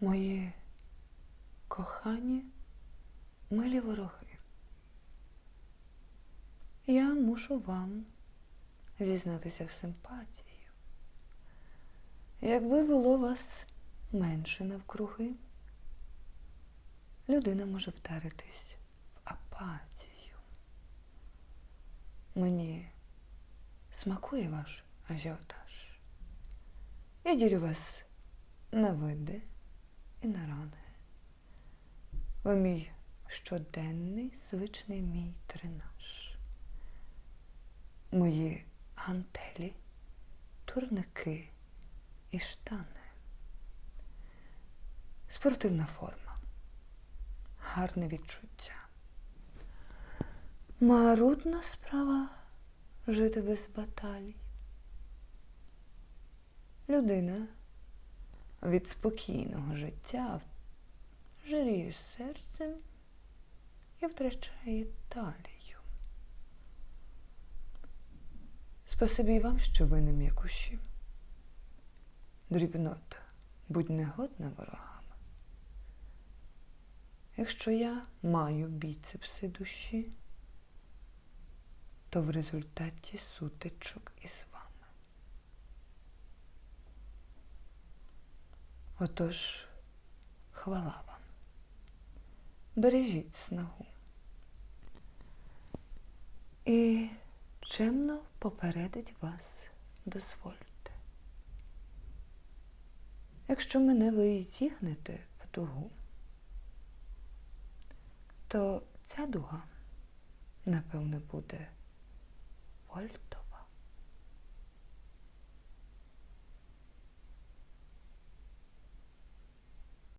Мої кохані милі вороги. Я мушу вам зізнатися в симпатії. Якби було вас менше навкруги, людина може вдаритись в апатію. Мені смакує ваш ажіотаж. Я ділю вас на види і на ранги. Ви мій щоденний звичний мій тренаж. Мої гантелі, турники і штани. Спортивна форма. Гарне відчуття. Марудна справа жити без баталій. Людина від спокійного життя жиріє серцем і втрачає талію. Спасибі й вам, що ви не м'якуші. Дрібнота, будь негодна ворогам. Якщо я маю біцепси душі, то в результаті сутичок із вами. Отож, хвала вам. Бережіть снагу. І чемно попередить вас дозвольте. Якщо мене ви зігнете в дугу, то ця дуга, напевне, буде вольт